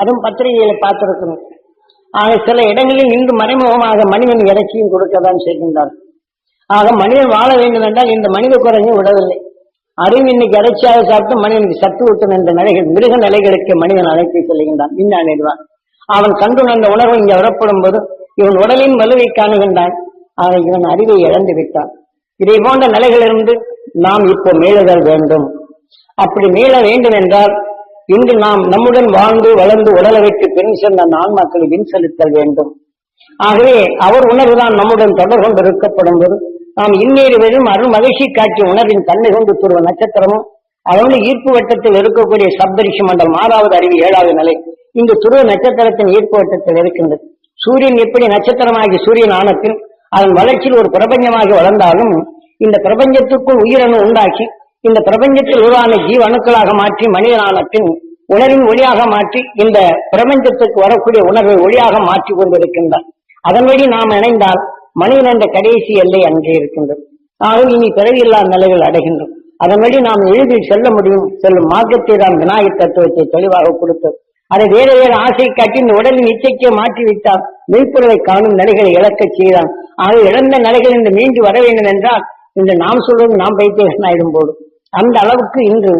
அதுவும் பத்திரிகைகளை பார்த்திருக்கணும். ஆக சில இடங்களில் இன்று மறைமுகமாக மனிதன் இறைச்சியும் கொடுக்கதான் செய்கின்றார் ஆக மனிதன் வாழ வேண்டும் என்றால் இந்த மனித குறையும் விடவில்லை. அறிவு இன்னைக்கு இறைச்சியாக சாப்பிட்டு மனிதனுக்கு சத்து ஊட்டும் என்ற நிலைகள் மிருக நிலைகளுக்கு மனிதன் அழைத்து செல்கின்றான். விஞ்ஞானிடுவான் அவன் கண்டுணர்ந்த உணர்வு இங்கே வரப்படும் போது இவன் உடலின் வலுவை காணுகின்றான். ஆக இவன் அறிவை இழந்து விட்டான். இதை போன்ற நிலைகளிலிருந்து நாம் இப்போ மீளுதல் வேண்டும். அப்படி மீள வேண்டும் என்றால் இன்று நாம் நம்முடன் வாழ்ந்து வளர்ந்து உடலவைக்கு பெண் சென்ற ஆன்மாக்களை வின் செலுத்தல் வேண்டும். ஆகவே அவர் உணர்வுதான் நம்முடன் தொடர் கொண்டு இருக்கப்படும் போது நாம் இன்னேறுவதும் அருள் மகிழ்ச்சி காட்சி உணர்வின் தன்மை கொண்டு துருவ நட்சத்திரமும் அதோடு ஈர்ப்பு வட்டத்தில் இருக்கக்கூடிய சப்தரிஷி மண்டலம் ஆறாவது அறிவு ஏழாவது நிலை இந்த துருவ நட்சத்திரத்தின் ஈர்ப்பு வட்டத்தில் இருக்கின்றது. சூரியன் எப்படி நட்சத்திரமாகி சூரியன் ஆனத்தில் அதன் வளர்ச்சியில் ஒரு பிரபஞ்சமாக வளர்ந்தாலும் இந்த பிரபஞ்சத்துக்குள் உயிரணு உண்டாக்கி இந்த பிரபஞ்சத்தில் உருவான ஜீவ அணுக்களாக மாற்றி மனிதனான உணர்வின் ஒளியாக மாற்றி இந்த பிரபஞ்சத்துக்கு வரக்கூடிய உணர்வை ஒளியாக மாற்றி கொண்டிருக்கின்றார். அதன் வழி நாம் இணைந்தால் மனிதன் என்ற கடைசி எல்லை அங்கே இருக்கின்றது. ஆக இனி பிறவியில்லா நிலைகள் அடைகின்றோம். அதன் வழி நாம் எளிதில் செல்ல முடியும். செல்லும் மார்க்கத்தை தான் விநாயகர் தத்துவத்தை தெளிவாக கொடுத்தது. அதை வேறு வேறு ஆசை காட்டி இந்த உடலின் இச்சைக்கே மாற்றி வைத்தால் மெய்ப்பொருளை காணும் நிலைகளை இழக்கச் செய்தான். ஆக இழந்த நிலைகள் இன்று மீண்டு வர வேண்டும் என்றால் இன்று நாம் சொல்வது நாம் பைத்தியகனாயிடும் போது அந்த அளவுக்கு இன்று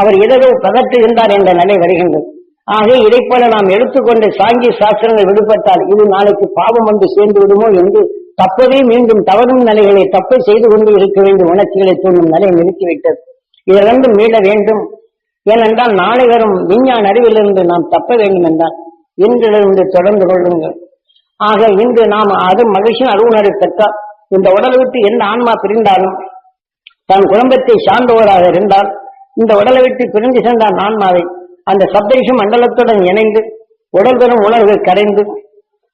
அவர் ஏதோ பதற்றுகின்றார் என்ற நிலை வருகின்றது. ஆக இதைப் போல நாம் எடுத்துக்கொண்ட சாங்கிய சாஸ்திரங்கள் விடுபட்டால் இது நாளைக்கு பாவம் வந்து சேர்ந்து விடுமோ என்று தப்பதே மீண்டும் தவறும் நிலைகளை தப்பை செய்து கொண்டு இருக்க வேண்டிய உணர்ச்சிகளை தூண்டும் நிலை நிறுத்திவிட்டது. இதிலிருந்து மீள வேண்டும். ஏனென்றால் நாளை வரும் விஞ்ஞான அறிவிலிருந்து நாம் தப்ப வேண்டும் என்றால் இன்றிலிருந்து தொடர்ந்து கொள்ளுங்கள். ஆக இன்று நாம் அது மகிழ்ச்சியின் அருணரை பெற்றால் இந்த உடலை விட்டு எந்த ஆன்மா பிரிந்தாலும் தன் குடும்பத்தை சார்ந்தவராக இருந்தால் இந்த உடலை விட்டு பிரிந்து சென்றான் ஆன்மாவை. அந்த சப்தரிஷ மண்டலத்துடன் இணைந்து உடல் பெறும் உணர்வு கரைந்து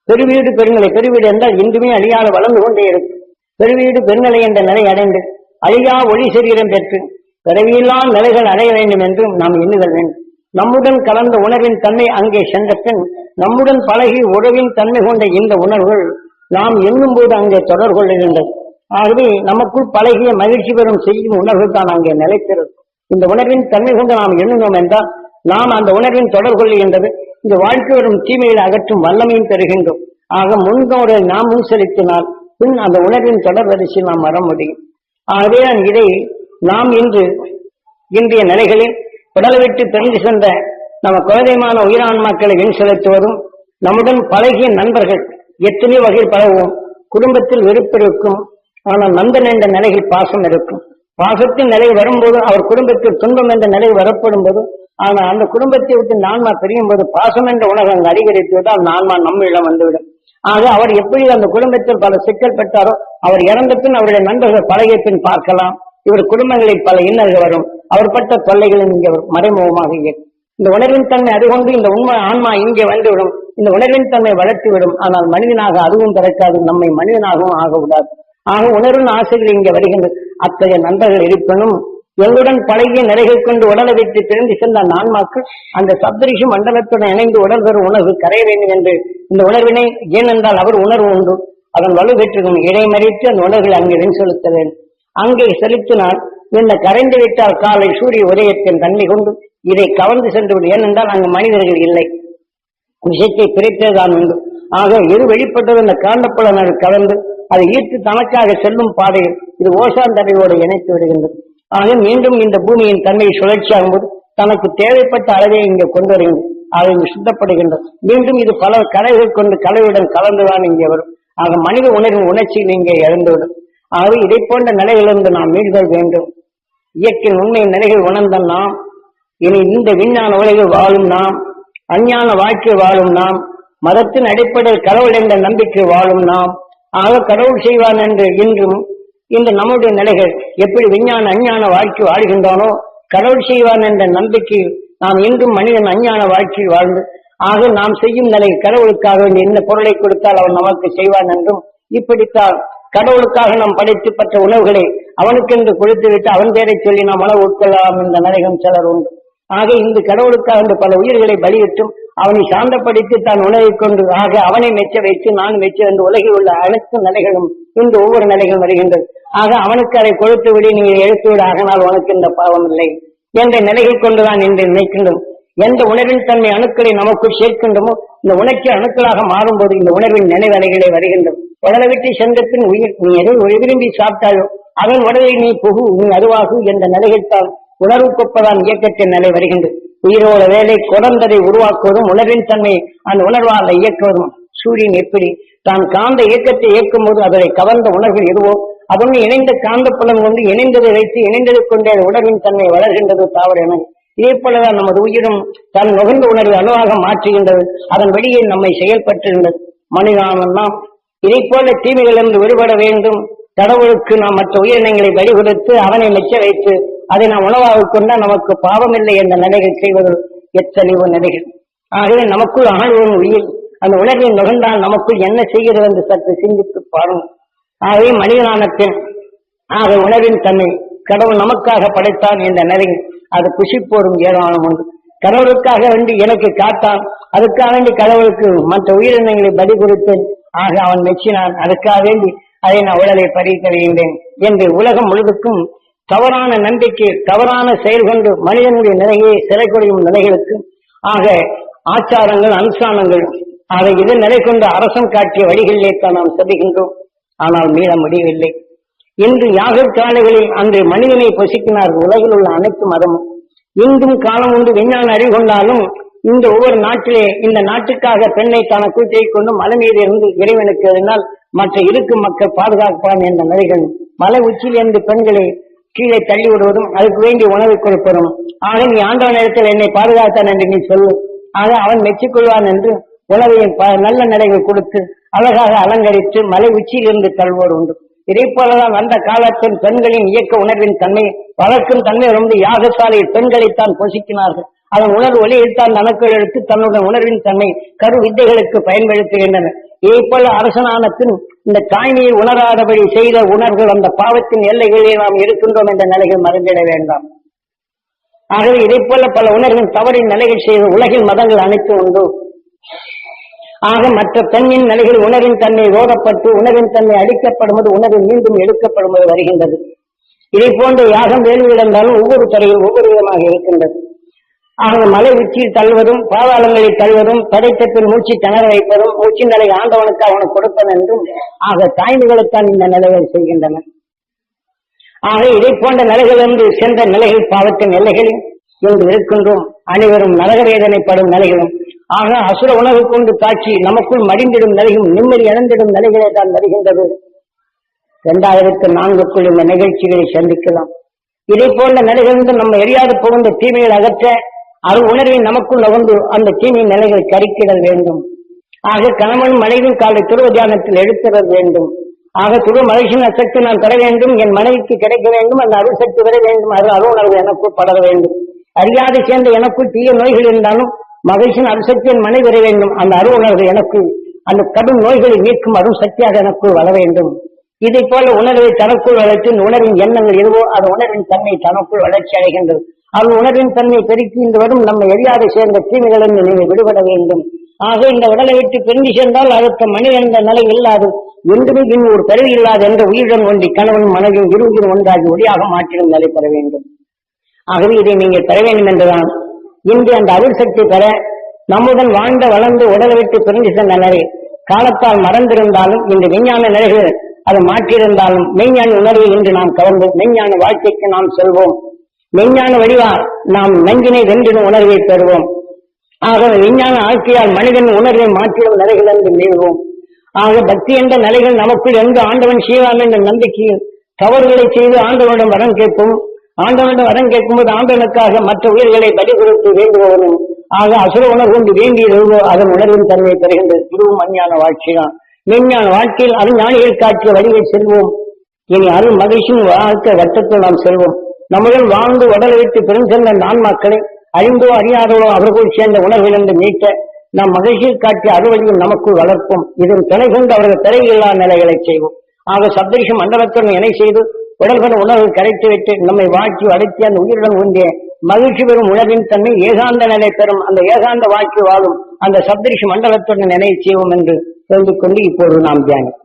பெருவீடு பெருநிலை பெருவீடு என்றால் இன்றுமே அழியாத வளர்ந்து கொண்டே இருக்கும். பெருவீடு பெருநிலை என்ற நிலை அடைந்து அழியா ஒளி சரீரம் பெற்று பிறவியில்லா நிலைகள் அடைய வேண்டும் என்று நாம் எண்ணுதல் வேண்டும். நம்முடன் கலந்த உணர்வின் தன்மை அங்கே சென்ற பின் நம்முடன் பழகி உறவின் தன்மை கொண்ட இந்த உணர்வுகள் நாம் எண்ணும் போது அங்கே தொடர் கொள்ளுகின்றது ஆகவே நமக்குள் பழகிய மகிழ்ச்சி பெறும் செய்யும் உணர்வு தான் அங்கே நிலைத்திருக்கும். இந்த உணர்வின் தன்மை கொண்டு நாம் எண்ணுவோம் என்றால் நாம் அந்த உணர்வின் தொடர் கொள்ளுகின்றது இந்த வாழ்க்கை வரும் தீமைகளை அகற்றும் வல்லமையும் பெறுகின்றோம். ஆக முன்னோரை நாம் முன் செலுத்தினால் பின் அந்த உணர்வின் தொடர் வரிசையில் நாம் வர முடியும். ஆகவே நான் இதை நாம் இன்று இன்றைய நிலைகளில் உடலை விட்டு பிறந்து சென்ற நம்ம குழந்தைமான உயிரான்மாக்களை வின் செலுத்துவதும் நம்முடன் பழகிய நண்பர்கள் எத்தனையோ வகையில் பழகுவோம். குடும்பத்தில் வெறுப்பிருக்கும் ஆனால் நந்தன் என்ற நிலையில் பாசம் இருக்கும். பாசத்தின் நிலை வரும்போது அவர் குடும்பத்தில் துன்பம் என்ற நிலை வரப்படும் போது ஆனால் அந்த குடும்பத்தை விட்டு நான்மா பிரியும் போது பாசம் என்ற உணர்வு அங்கு அதிகரித்து விட்டால் நான்மா நம்மிடம் வந்துவிடும். ஆக அவர் எப்படி அந்த குடும்பத்தில் பல சிக்கல் பெற்றாரோ அவர் இறந்த பின் அவருடைய நண்பர்கள் பழகிய பின் பார்க்கலாம். இவர் குடும்பங்களில் பல இன்னல்கள் வரும். அவர் பட்ட தொல்லைகளும் இங்கே மறைமுகமாக இயக்கும் இந்த உணர்வின் தன்மை அதுகொண்டு இந்த உண்மை ஆன்மா இங்கே வந்துவிடும். இந்த உணர்வின் தன்மை வளர்த்துவிடும். ஆனால் மனிதனாக அதுவும் பிறக்காது. நம்மை மனிதனாகவும் ஆக விடாது ஆக உணரும் ஆசைகள் இங்கே வருகின்றது அத்தகைய நண்பர்கள் இருப்பினும் எங்களுடன் பழகிய நிலைகள் கொண்டு உடலை வைத்து திறந்து சென்ற நான்மாக்கள் அந்த சப்தரிஷி மண்டலத்துடன் இணைந்து உடல் பெறும் உணர்வு கரைய வேண்டும் என்று இந்த உணர்வினை ஏனென்றால் அவர் உணர்வு உண்டு. அதன் வலு பெற்றிருக்கும் இடைமறித்து அந்த உணர்வுகளை அங்கே வெண் செலுத்த வேண்டும். அங்கே செலுத்தினால் இந்த கரைந்து விட்டால் காலை சூரிய உதயத்தின் தன்மை கொண்டு இதை கவர்ந்து சென்று விடும் ஏனென்றால் அங்கு மனிதர்கள் இல்லை. விஷயத்தை பிரித்தேதான் உண்டு. ஆக எது வெளிப்பட்டது இந்த காண்டப்புலனர் கலந்து அதை ஈர்த்து தனக்காக செல்லும் பாதைகள் இது ஓசாந்தடையோடு இணைத்து விடுகின்றது. ஆக மீண்டும் இந்த பூமியின் தன்மையை சுழற்சியாகும் போது தனக்கு தேவைப்பட்ட அளவை இங்கே கொண்டு வருகின்றது. அதை சுத்தப்படுகின்றது. மீண்டும் இது பல கலைகள் கொண்டு கலையுடன் கலந்துதான் இங்கே வரும். ஆக மனித உணர்வின் உணர்ச்சியில் இங்கே இழந்துவிடும் ஆகவே இதை போன்ற நிலைகளிலிருந்து நாம் மீள்தல் வேண்டும். இயற்கையின் உண்மை நிலைகள் உணர்ந்த நாம் இனி இந்த விஞ்ஞான உலகில் வாழும் நாம் அஞ்ஞான வாழ்க்கை வாழும் நாம் மதத்தின் அடிப்படையில் கடவுள் என்ற நம்பிக்கை வாழும் நாம் ஆக கடவுள் செய்வான் என்று இன்றும் இந்த நம்முடைய நிலைகள் எப்படி விஞ்ஞான அஞ்ஞான வாழ்க்கை வாழ்கின்றானோ கடவுள் செய்வான் என்ற நம்பிக்கை நாம் இன்றும் மனிதன் அஞ்ஞான வாழ்க்கையில் வாழ்ந்து ஆக நாம் செய்யும் நிலை கடவுளுக்காக வேண்டிய பொருளை கொடுத்தால் அவன் நமக்கு செய்வான் என்றும் இப்படித்தான் கடவுளுக்காக நாம் படைத்து பெற்ற உணவுகளை அவனுக்கென்று கொடுத்து விட்டு அவன் பேரை சொல்லி நாம் உணவு உட்கொள்ளலாம் என்ற நிலையம் சிலர் உண்டு. ஆக இங்கு கடவுளுக்காக அந்த பல உயிர்களை பலியிட்டும் அவனை சாந்தப்படுத்தி தான் உணவை கொண்டு ஆக அவனை மெச்ச வைத்து நான் மெச்ச என்று உலகில் உள்ள அனைத்து நிலைகளும் இன்று ஒவ்வொரு நிலைகளும் வருகின்றது. ஆக அவனுக்கு அதை கொடுத்து விடு நீ எழுத்துவிட ஆகனால் உனக்கு இந்த பாவம் இல்லை. என்ற நிலையை கொண்டுதான் என்று நினைக்கின்றோம்? எந்த உணர்வின் தன்மை அணுக்களை நமக்குள் சேர்க்கின்றமோ இந்த உணர்ச்சி அணுக்களாக மாறும்போது இந்த உணர்வின் நினைவலைகளே வருகின்றது உடலை விட்டு சென்ற பின் உயிர் நீ எதை விரும்பி சாப்பிட்டாயோ அவன் உடலை நீ புகு நீ அருவாகு என்ற நிலையைத்தான் உணர்வு கொப்பதான் இயக்கத்தின் நிலை வருகின்றது உயிரோட வேலை குழந்ததை உருவாக்குவதும் உணர்வின் தன்மை அந்த உணர்வால் இயக்குவதும். சூரியன் எப்படி? தான் காந்த இயக்கத்தை இயக்கும் போது அதனை கவர்ந்த உணர்வு எதுவோ அதோடு இணைந்த காந்த புலம் கொண்டு இணைந்ததை வைத்து இணைந்தது கொண்டே உணர்வின் தன்மை வளர்கின்றது தாவர என இதே போலதான் நமது உயிரும் தன் நுகர்ந்த உணர்வு அணுவாக மாற்றுகின்றது. அதன் வெளியே நம்மை செயல்பட்டுகின்றது மனிதானெல்லாம் இதை போல தீமைகளிலிருந்து விடுபட வேண்டும். கடவுளுக்கு நாம் மற்ற உயிரினங்களை பலி கொடுத்து அவனை மெச்ச வைத்து அதை நாம் உணவாக கொண்டால் நமக்கு பாவமில்லை என்ற நிலைகள் செய்வது எத்தனையோ நிலைகள். ஆகவே நமக்குள் ஆழ்வன் உயிர். அந்த உணர்வை நுகர்ந்தால் நமக்குள் என்ன செய்கிறது என்று சற்று சிந்தித்து பாரும் ஆகவே மனிதனான ஆக உணவின் தன்மை கடவுள் நமக்காக படைத்தான் என்ற நிலையில் அது புசிப்போரும் ஏராளம் உண்டு. கடவுளுக்காக வேண்டி எனக்கு காத்தான் அதுக்காக வேண்டி கடவுளுக்கு மற்ற உயிரினங்களை பலி கொடுத்தேன். ஆக அவன் மெச்சினான் அதுக்காக வேண்டி அதை நான் உடலை பறிக்க வைகின்றேன் என்று உலகம் முழுவதுக்கும் தவறான நம்பிக்கை தவறான செயல் கொண்டு மனிதனுடைய நிலையை சிறை குறையும் நிலைகளுக்கு. ஆக ஆச்சாரங்கள் அனுஷ்டானங்கள் ஆக இது நிலை கொண்டு அரசன் காட்டிய வழிகளிலே தான் நாம் செல்கின்றோம். ஆனால் மீள முடியவில்லை. இன்று யாகர் காலைகளில் அன்று மனிதனை பொசிக்கினார்கள் உலகில் உள்ள அனைத்து மதமும். இன்றும் காலம் உண்டு விஞ்ஞான அறிவு கொண்டாலும் இந்த ஒவ்வொரு நாட்டிலே இந்த நாட்டுக்காக பெண்ணை தனக்குள் கொண்டு மலை மீது இருந்து இறைவனுக்கு அதனால் மற்ற இருக்கும் மக்கள் பாதுகாப்பான் என்ற நிலைகள். மலை உச்சியில் இருந்து பெண்களை கீழே தள்ளி விடுவதும் அதுக்கு வேண்டிய உணவை கொடுப்பதும். ஆக நீ ஆண்டவன் இடத்தில் என்னை பாதுகாத்தான் என்று நீ சொல்லு. ஆக அவன் மெச்சிக்கொள்வான் என்று உணவையும் ப- நல்ல நிலைகள் கொடுத்து அழகாக அலங்கரித்து மலை உச்சியில் இருந்து உண்டு. இதை போலதான் அந்த காலத்தில் பெண்களின் இயக்க உணர்வின் தன்மை வளர்க்கும் தன்மை ரொம்ப யாகசாலையில் பெண்களைத்தான் பொசிக்கினார்கள் அதன் உணர்வு ஒளியில்தான் தனக்குள் எடுத்து தன்னுடைய உணர்வின் தன்மை கரு வித்தைகளுக்கு பயன்படுத்துகின்றன. இதை போல அரசனான பின் இந்த தாய்மையை உணராதபடி செய்த உணர்வுகள் அந்த பாவத்தின் எல்லைகளிலே நாம் இருக்கின்றோம் என்ற நிலைகள் மறந்திட வேண்டாம். ஆகவே இதை போல பல உணர்வின் தவறின் நிலைகள் செய்த உலகில் மதங்கள் அனைத்து உண்டு. ஆக மற்ற பெண்ணின் நிலைகள் உணர்வின் தன்மை ஓடப்பட்டு உணர்வின் தன்மை அடிக்கப்படுவது உணர்வு மீண்டும் எடுக்கப்படுவது வருகின்றது. இதை போன்ற யாகம் வேள்வி ஒவ்வொரு துறையில் ஒவ்வொரு விதமாக இருக்கின்றது. ஆக மலை உச்சியில் தள்ளுவதும் பாதாளங்களில் தள்ளுவதும் படைத்தத்தில் மூச்சு திணற வைப்பதும் மூச்சின் நிலை ஆண்டவனுக்கு அவனுக்கு கொடுப்பது என்றும் ஆக தாய்மைகளுத்தான் இந்த நிலைகள் செய்கின்றன. ஆக இதை போன்ற நிலைகளிலிருந்து சென்ற நிலைகள் பாவத்தின் எல்லைகளில் இன்று இருக்கின்றோம். அனைவரும் நரக வேதனைப்படும் நிலைகளும். ஆக அசுர உணவு கொண்டு காட்சி நமக்குள் மடிந்திடும் நிலையும் நிம்மதி இழந்திடும் நிலைகளே தான் வருகின்றது. இரண்டாயிரத்து நான்குக்குள் இந்த நிகழ்ச்சிகளை சந்திக்கலாம். இதை போன்ற நிலைகளிலிருந்து நம்ம எரியாது புகுந்த தீமைகள் அகற்ற அது உணர்வை நமக்குள் நுகர்ந்து அந்த தீமை நிலைகளை கருக்கிடல் வேண்டும். ஆக கணவன் மனைவின் காலை துருவ தியானத்தில் எடுத்துட வேண்டும். ஆக துருவ மகிழ்ச்சியின் அசக்தி நான் பெற வேண்டும். என் மனைவிக்கு கிடைக்க வேண்டும். அந்த அருள் சக்தி பெற வேண்டும். அது அருள் உணர்வு எனக்குள் படர வேண்டும். அறியாது சேர்ந்த எனக்குள் தீய நோய்கள் இருந்தாலும் மகிழ்ச்சியின் அருசக்தி என் மனைவி பெற வேண்டும். அந்த அருள் உணர்வு எனக்கு அந்த கடும் நோய்களை நீக்கும் அருள் சக்தியாக எனக்குள் வர வேண்டும். இதை போல உணர்வை தனக்குள் வளர்த்து உணர்வின் எண்ணங்கள் எதுவோ அது உணர்வின் தன்மை தனக்குள் வளர்ச்சி அடைகின்றது. அது உணர்வின் தன்மை பெருக்கி வரும் நம்ம எரியாது சேர்ந்த தீமைகளிலிருந்து நீங்கள் விடுபட வேண்டும். ஆக இந்த உடலை விட்டு பிரிந்து சென்றால் அடுத்த மனிதன் என்ற நிலை இல்லாது ஒன்றுமே இன் ஒரு கருவி இல்லாத என்ற உயிருடன் ஒன்றி கணவன் மனைவியும் இருவரும் ஒன்றாகி ஒளியாக மாற்றிடும் நிலை பெற வேண்டும். ஆகவே இதை நீங்கள் பெற வேண்டும் என்றுதான். இன்று அந்த அருள் சக்தி பெற நம்முடன் வாழ்ந்த வளர்ந்து உடலை விட்டு பிரிந்து சென்ற நிலை காலத்தால் மறந்திருந்தாலும் இந்த விஞ்ஞான நிலைகள் அதை மாற்றியிருந்தாலும் மெய்ஞான உணர்வை இன்று நாம் கவர்ந்தோம் மெய்ஞான வாழ்க்கைக்கு நாம் செல்வோம். மெய்ஞான வழிவால் நாம் நஞ்சினை வென்றிடும் உணர்வை பெறுவோம். ஆக விஞ்ஞான ஆட்சியால் மனிதன் உணர்வை மாற்றிடும் என்று மீள்வோம் ஆக பக்தி என்ற நிலைகள் நமக்குள் எங்கு ஆண்டவன் செய்வான் என்ற நம்பிக்கையில் தவறுகளை செய்து ஆண்டவனிடம் வரம் கேட்போம். ஆண்டவனிடம் வரம் கேட்கும்போது ஆண்டவனுக்காக மற்ற உயிர்களை பலி கொடுத்து வேண்டுபவனும் ஆக அசுர உணர்வு வேண்டியிருந்தோ அதன் உணர்வின் தன்மை பெறுகின்றது இதுவும் அஞ்ஞான வாழ்க்கைதான். மெஞ்ஞான வாழ்க்கையில் அருஞானிகள் காட்டிய வழியில் செல்வோம். இனி அருள் மகிழ்ச்சியும் வாழ்க்கை வட்டத்தில் நாம் செல்வோம். நம்முடன் வாழ்ந்து உடலை விட்டு பெருஞ்சென்ற நான் மக்களை அறிந்தோ அறியாதவோ அவர்கள் சேர்ந்த உணர்விலிருந்து மீட்ட நாம் மகிழ்ச்சியில் காட்டிய அறுவழியும் நமக்குள் வளர்ப்போம். இதன் துணை கொண்டு அவர்கள் திரையில்லா நிலைகளை செய்வோம். ஆக சப்தரிஷ மண்டலத்துடன் இணை செய்து உடல்பட உணர்வு கரைத்து விட்டு நம்மை வாழ்க்கை அடைத்து அந்த உயிருடன் ஒன்றிய மகிழ்ச்சி பெறும் உணர்வின் தன்மை ஏகாந்த நிலை பெறும். அந்த ஏகாந்த வாழ்க்கை வாழும் அந்த சப்தரிஷ மண்டலத்துடன் நினைவு செய்வோம் என்று சொல்லிக் கொண்டு இப்பொழுது நாம் தியானம்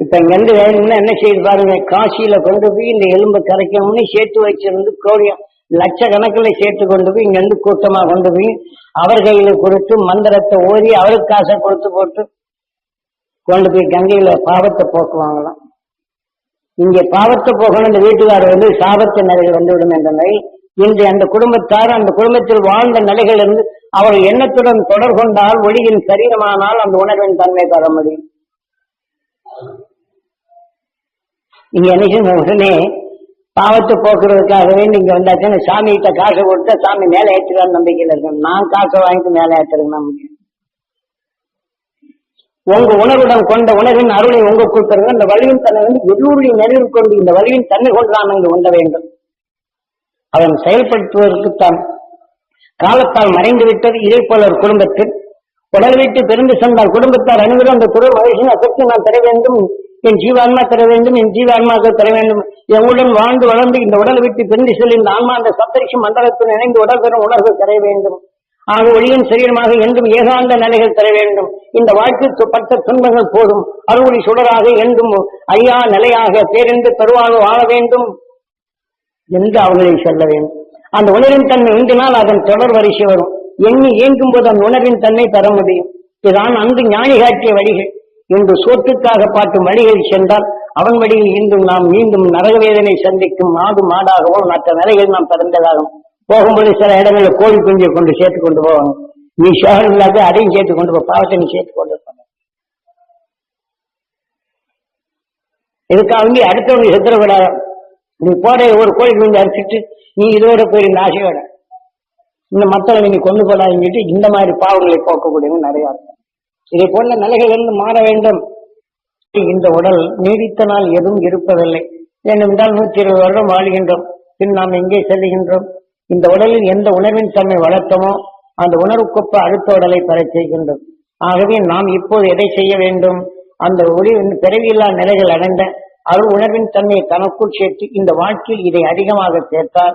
இப்ப இங்க இருந்து வேணும்னா என்ன செய்து பாருங்க காசியில கொண்டு போய் இந்த எலும்பை கரைக்கணும்னு சேர்த்து வச்சிருந்து கோழியம் லட்சக்கணக்கில் சேர்த்து கொண்டு போய் இங்க இருந்து கூட்டமா கொண்டு போய் அவர் கையில கொடுத்து மந்திரத்தை ஓதி அவருக்கு காசை கொடுத்து போட்டு கொண்டு போய் கங்கையில பாவத்தை போக்குவாங்களாம். இங்கே பாவத்தை போகணும் இந்த வீட்டுக்காரர் வந்து சாபத்தினர்கள் வந்து விடும் என்ற நிலை இன்று அந்த குடும்பத்தார் அந்த குடும்பத்தில் வாழ்ந்த நிலைகள் இருந்து அவர் எண்ணத்துடன் தொடர் கொண்டால் ஒளியின் சரீரமானால் அந்த உணர்வின் தன்மை பெற முடியும். நீங்க என்ன உடனே பாவத்தை போக்குறதுக்காகவே நீங்க வந்தாச்சுன்னா சாமி கிட்ட காசை கொடுத்தா சாமி மேலே ஏற்றுக்கான்னு நம்பிக்கையில் இருக்கேன் நான் காசை வாங்கிட்டு மேலே ஏற்றுறதுனா முடியும் உங்க உணர்வுடன் கொண்ட உணர்வின் அருளை உங்க பெறுங்க இந்த வழியின் தன்னை வந்து எல்லோருடைய நிறைவு கொண்டு இந்த வழியின் தன்மை கொண்டு நாம் இங்கு உண்ட வேண்டும். அவன் செயல்படுத்துவதற்குத்தான் காலத்தால் மறைந்து விட்டது இதே போல ஒரு குடும்பத்தில் உடல் விட்டு பிறந்து சென்றால் குடும்பத்தார் அனைவரும் அந்த குரு மகிழ்ச்சியின் அசக்தி நான் தர வேண்டும். என் ஜீவான்மா தர வேண்டும். என் ஜீவான்மாக தர வேண்டும். எங்களுடன் வாழ்ந்து வளர்ந்து இந்த உடல் விட்டு பிரிந்து செல்லும் இந்த ஆன்மா அந்த சப்தரிஷி மண்டலத்தில் இணைந்து உடல் பெறும் உணர்வு தர வேண்டும். ஆக ஒளியின் சரீரமாக என்றும் ஏகாந்த நிலைகள் தர வேண்டும். இந்த வாழ்க்கைக்கு பட்ட துன்பங்கள் போதும். அறுவடை சுடராக என்றும் ஐயா நிலையாக பேரென்று தருவாக வாழ வேண்டும். எங்கு அவர்களை சொல்ல வேண்டும் அந்த உணர்வின் தன்மை உண்டினால் அதன் தொடர் வரிசை வரும். எண்ணி இயங்கும் போது அந்த உணர்வின் தன்மை பெற முடியும். இதுதான் அன்று ஞானி காட்டிய வழிகள். இன்று சோற்றுக்காக பார்க்கும் வழிகளில் சென்றால் அவன் வழியில் இன்றும் நாம் மீண்டும் நரக வேதனை சந்திக்கும் மாடு மாடாகவும் மற்ற நிலைகள் நாம் பிறந்ததாகும் போகும்போது சில இடங்களில் கோழி குஞ்சை கொண்டு சேர்த்து கொண்டு போவாங்க. நீ சோழன் இல்லாத அதையும் சேர்த்து கொண்டு போ பாவத்தை நீ சேர்த்து கொண்டு போ. இதுக்காக வேண்டி அடுத்தவங்க செத்துறக்கூடாது நீ போட ஒரு கோழி வந்து அரிச்சிட்டு நீ இதோட போய் ஆசையோட. இந்த மத்தவங்க நீங்க கொண்டு போடாதுன்னு இந்த மாதிரி பாவங்களை போக்கக்கூடியவங்க நிறைய இருக்கும் இதை போல நிலைகளிலிருந்து மாற வேண்டும். இந்த உடல் நீடித்த நாள் எதுவும் இருப்பதில்லை. ஏனென்றால் நூற்றி இருபது வருடம் வாழ்கின்றோம். பின் நாம் எங்கே செல்கின்றோம்? இந்த உடலில் எந்த உணர்வின் தன்மை வளர்த்தமோ அந்த உணர்வுக்கொப்ப அடுத்த உடலை பெறச் செய்கின்றோம். ஆகவே நாம் இப்போது எதை செய்ய வேண்டும்? அந்த ஒளி பிறவியில்லா நிலைகள் அடைந்த அருள் உணர்வின் தன்மையை தனக்குள் சேர்த்து இந்த வாழ்க்கையில் இதை அதிகமாக சேர்த்தால்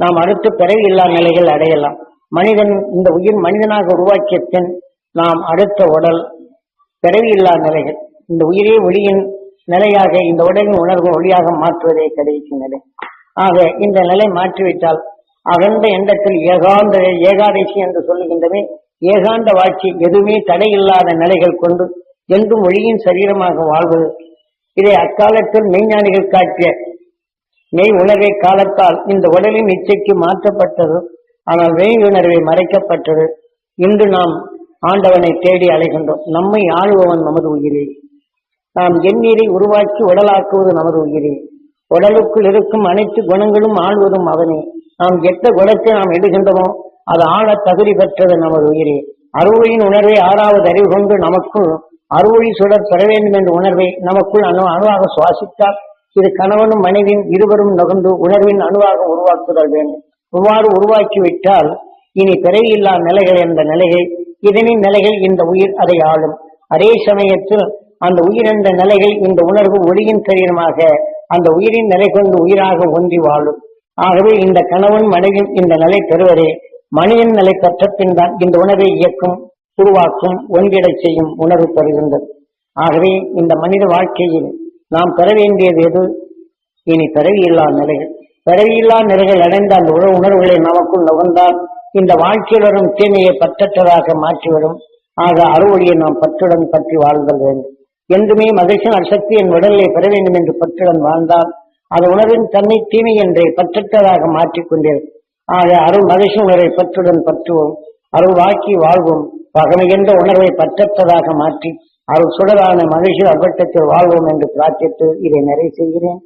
நாம் அடுத்து பிறவியில்லா நிலைகள் அடையலாம். மனிதன் இந்த உயிர் மனிதனாக உருவாக்கிய பின் நாம் அடுத்த உடல் பிறவியில்லா நிலைகள். இந்த உயிரே ஒளியின் நிலையாக இந்த உடலின் உணர்வு ஒளியாக மாற்றுவதே கடைசி நிலை. ஆக இந்த நிலை மாற்றிவிட்டால் அகந்த எண்ணத்தில் ஏகாந்த ஏகாதசி என்று சொல்லுகின்றமே ஏகாந்த வாழ்க்கை எதுவுமே தடையில்லாத நிலைகள் கொண்டு என்றும் ஒளியின் சரீரமாக வாழ்வது இதை அக்காலத்தில் மெய்ஞானிகள் காட்டிய மெய் உணர்வை காலத்தால் இந்த உடலின் இச்சைக்கு மாற்றப்பட்டது ஆனால் மெய் உணர்வை மறைக்கப்பட்டது. இன்று நாம் ஆண்டவனை தேடி அலைகின்றோம். நம்மை ஆளுபவன் நமது உயிரே. நாம் எண்ணீரை உருவாக்கி உடலாக்குவது நமது உயிரே. உடலுக்குள் இருக்கும் அனைத்து குணங்களும் ஆள்வதும் அவனே. நாம் எத்த குணத்தை நாம் எடுகின்றோமோ அது ஆள தகுதி பெற்றது நமது உயிரே. அறுவையின் உணர்வை ஆறாவது அறிவு கொண்டு நமக்குள் அறுவழி சுடர் பெற வேண்டும் என்ற உணர்வை நமக்குள் அணு அணுவாக சுவாசித்தால் இது கணவனும் மனைவியும் இருவரும் நுகர்ந்து உணர்வின் அணுவாக உருவாக்குதல் வேண்டும். இவ்வாறு உருவாக்கிவிட்டால் இனி பிறவியில்லா நிலைகள் என்ற நிலையை இதனின் நிலைகள் இந்த உயிர் அதை ஆளும். அதே சமயத்தில் அந்த உயிர் என்ற நிலைகள் இந்த உணர்வு ஒளியின் சரீரமாக அந்த உயிரின் நிலை கொண்டு உயிராக ஒன்றி வாழும். ஆகவே இந்த கணவன் மனைவி இந்த நிலை பெறுவதே மனிதன் நிலை பெற்ற பின் தான் இந்த உணர்வை இயக்கும். உருவாக்கும் ஒன்றிடை செய்யும் உணர்வு பெறுகின்றது. ஆகவே இந்த மனித வாழ்க்கையில் நாம் பெற வேண்டியது எது? இனி பிறவியில்லா நிலைகள். பிறவியில்லா நிலைகள் அடைந்த அந்த உற உணர்வுகளை நமக்குள் நுகர்ந்தால் இந்த வாழ்க்கையில் வரும் தீமையை பற்றற்றதாக மாற்றிவிடும். ஆக அறுவழியை நாம் பற்றுடன் பற்றி வாழ்தல் வேண்டும். என்றுமே மகிழ்ச்சியின் அசக்தி என் உடலை பெற வேண்டும் என்று பற்றுடன் வாழ்ந்தால் அது உணர்வின் தன்னை தீமை என்றே பற்றற்றதாக மாற்றிக்கொண்டிருக்கும் ஆக அருள் மகிழ்ச்சி உணரை பற்றுடன் பற்றுவோம். அருள் வாக்கி வாழ்வோம். பகமை என்ற உணர்வை பற்றற்றதாக மாற்றி அருள் சுடரான மகிழ்ச்சி அபட்டத்தில் வாழ்வோம் என்று பிரார்த்தித்து இதை நிறைவு செய்கிறேன்.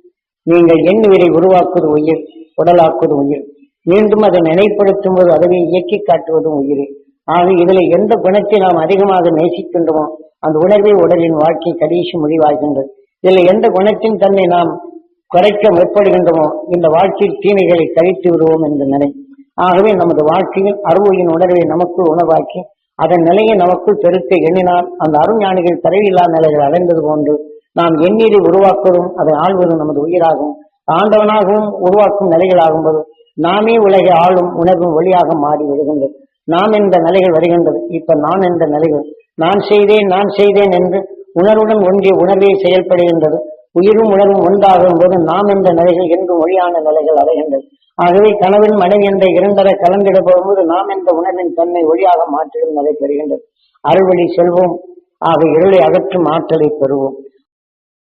நீங்கள் எண்ணுயிரை உருவாக்குவது உயிர் உடலாக்குவது உயிர். மீண்டும் அதை நினைப்படுத்தும் போது அதனை இயக்கி காட்டுவதும் உயிரே. ஆக இதில் எந்த குணத்தை நாம் அதிகமாக நேசிக்கின்றோமோ அந்த உணர்வை உடலின் வாழ்க்கை கடைசி முடிவாகின்றது. இதில் எந்த குணத்தின் தன்னை நாம் குறைக்க முற்படுகின்றோமோ இந்த வாழ்க்கையில் தீமைகளை கழித்து விடுவோம் என்று நினை ஆகவே நமது வாழ்க்கையில் அருவையின் உணர்வை நமக்குள் உணவாக்கி அதன் நிலையை நமக்குள் பெருக்க எண்ணினால் அந்த அருஞானிகள் தரவில்லா நிலைகள் அடைந்தது போன்று நாம் எண்ணீரை உருவாக்குவதும் அதை ஆள்வதும் நமது உயிராகும். ஆண்டவனாகவும் உருவாக்கும் நிலைகளாகும் போது நாமே உலகை ஆளும் உணர்வும் ஒளியாக மாறி விடுகின்றது. நாம் என்ற நிலைகள் வருகின்றது. இப்ப நான் என்ற நிலைகள் நான் செய்தேன் நான் செய்தேன் என்று உணர்வுடன் ஒன்றிய உணர்வே செயல்படுகின்றது. உயிரும் உணர்வும் ஒன்றாகும் போது நாம் என்ற நிலைகள் என்றும் ஒளியான நிலைகள் அடைகின்றது. ஆகவே கணவன் மனைவி என்ற இரண்டரை கலந்திட போகும்போது நாம் என்ற உணர்வின் தன்மை ஒளியாக மாற்றிடும் நடைபெறுகின்றது அறுவழி செல்வோம். ஆக இருளை அகற்றும் ஆற்றலை பெறுவோம்.